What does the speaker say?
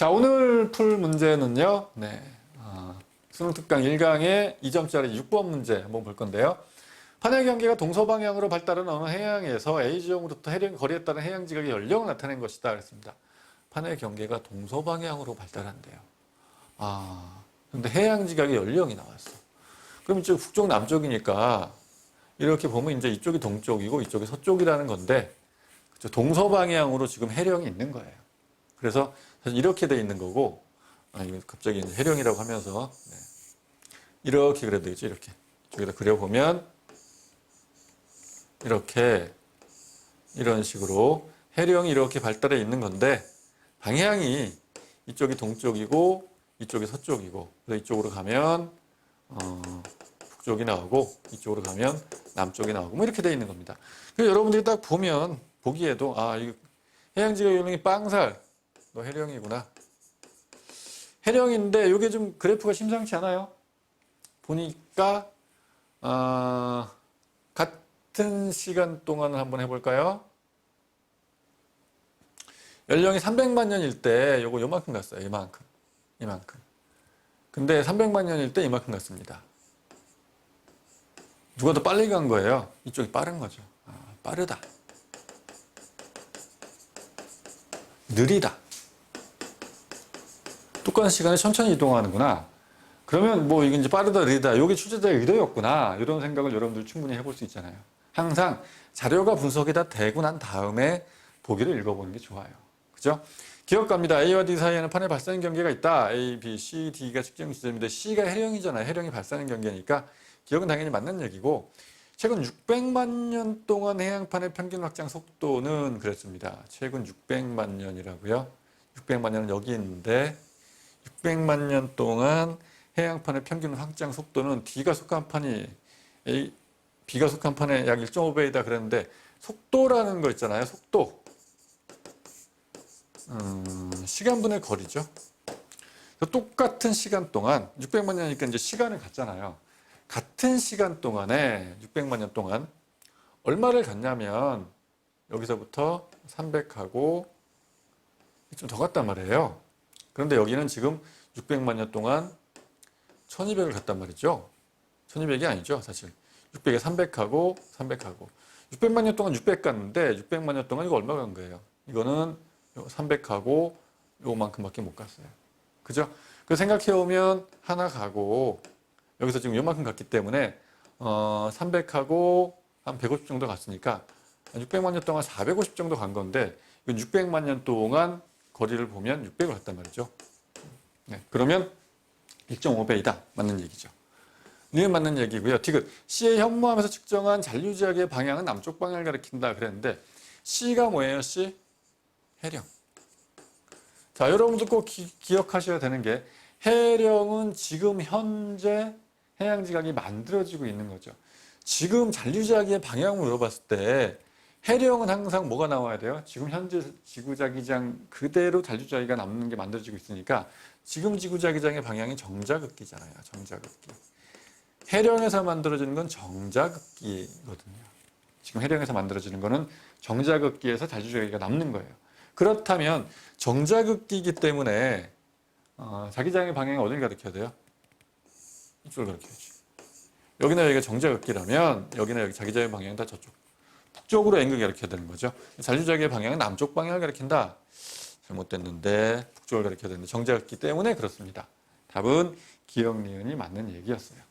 자, 오늘 풀 문제는요. 네. 아, 수능 특강 1강의 2점짜리 6번 문제 한번 볼 건데요. 판의 경계가 동서 방향으로 발달한 어느 해양에서 A 지점으로부터 해령 거리에 따른 해양 지각의 연령을 나타낸 것이다 그랬습니다. 판의 경계가 동서 방향으로 발달한대요. 아, 근데 해양 지각의 연령이 나왔어. 그럼 이쪽 북쪽 남쪽이니까 이렇게 보면 이제 이쪽이 동쪽이고 이쪽이 서쪽이라는 건데 그죠? 동서 방향으로 지금 해령이 있는 거예요. 그래서 사실 이렇게 돼 있는 거고 아 갑자기 이제 해령이라고 하면서 네. 이렇게 그려도 되겠죠. 이렇게 저기다 그려보면 이렇게 이런 식으로 해령이 이렇게 발달해 있는 건데 방향이 이쪽이 동쪽이고 이쪽이 서쪽이고 그래서 이쪽으로 가면 어, 북쪽이 나오고 이쪽으로 가면 남쪽이 나오고 뭐 이렇게 돼 있는 겁니다. 그래서 여러분들이 딱 보면 보기에도 아 이거 해양지가 요령이 빵살 너 해령이구나. 해령인데 이게 좀 그래프가 심상치 않아요. 보니까 아, 같은 시간 동안을 한번 해볼까요? 연령이 300만 년일 때 요거 요만큼 갔어요. 이만큼. 이만큼. 근데 300만 년일 때 이만큼 갔습니다. 누가 더 빨리 간 거예요? 이쪽이 빠른 거죠. 아, 빠르다. 느리다. 똑같은 시간에 천천히 이동하는구나. 그러면 뭐 이게 이제 빠르다, 느리다. 이게 출제자의 의도였구나. 이런 생각을 여러분들 충분히 해볼 수 있잖아요. 항상 자료가 분석이 다 되고 난 다음에 보기를 읽어보는 게 좋아요. 그죠? 기억 갑니다. A와 D 사이에는 판에 발사하는 경계가 있다. A, B, C, D가 측정 지점인데 C가 해령이잖아요. 해령이 발사하는 경계니까 기억은 당연히 맞는 얘기고 최근 600만 년 동안 해양판의 평균 확장 속도는 그랬습니다. 최근 600만 년이라고요. 600만 년은 여기 있는데 600만 년 동안 해양판의 평균 확장 속도는 D가 속한 판이 A, B가 속한 판의 약 1.5배이다 그랬는데 속도라는 거 있잖아요. 속도. 음, 시간분의 거리죠. 똑같은 시간 동안 600만 년이니까 이제 시간을 갖잖아요. 같은 시간 동안에 600만 년 동안 얼마를 갔냐면 여기서부터 300하고 좀 더 갔단 말이에요. 그런데 여기는 지금 600만 년 동안 1200을 갔단 말이죠. 1200이 아니죠, 사실. 600에 300하고 300하고 600만 년 동안 600 갔는데 600만 년 동안 이거 얼마 간 거예요? 이거는 300하고 요만큼밖에 못 갔어요. 그죠? 그 생각해 보면 하나 가고 여기서 지금 요만큼 갔기 때문에 어 300하고 한 150 정도 갔으니까 600만 년 동안 450 정도 간 건데 이건 600만 년 동안 거리를 보면 600을 갔단 말이죠. 네, 그러면 1.5배이다. 맞는 얘기죠. 니은 맞는 얘기고요. 디귿. C의 현무암에서 측정한 잔류지역의 방향은 남쪽 방향을 가리킨다 그랬는데 C가 뭐예요? C? 해령. 자, 여러분들 꼭 기, 기억하셔야 되는 게 해령은 지금 현재 해양 지각이 만들어지고 있는 거죠. 지금 잔류지각의 방향을 물어봤을 때 해령은 항상 뭐가 나와야 돼요? 지금 현재 지구자기장 그대로 잔류자기가 남는 게 만들어지고 있으니까 지금 지구자기장의 방향이 정자극기잖아요. 정자극기. 해령에서 만들어지는 건 정자극기거든요. 지금 해령에서 만들어지는 거는 정자극기에서 잔류자기가 남는 거예요. 그렇다면 정자극기이기 때문에 어, 자기장의 방향이 어디를 가리켜야 돼요? 이쪽을 가리켜야지. 여기나 여기가 정자극기라면 여기나 여기 자기장의 방향은 다 저쪽. 북쪽으로 앵글 가리켜야 되는 거죠. 잔류자기의 방향은 남쪽 방향을 가리킨다. 잘못됐는데 북쪽을 가리켜야 되는데 정자극기 때문에 그렇습니다. 답은 기억 니은이 맞는 얘기였어요.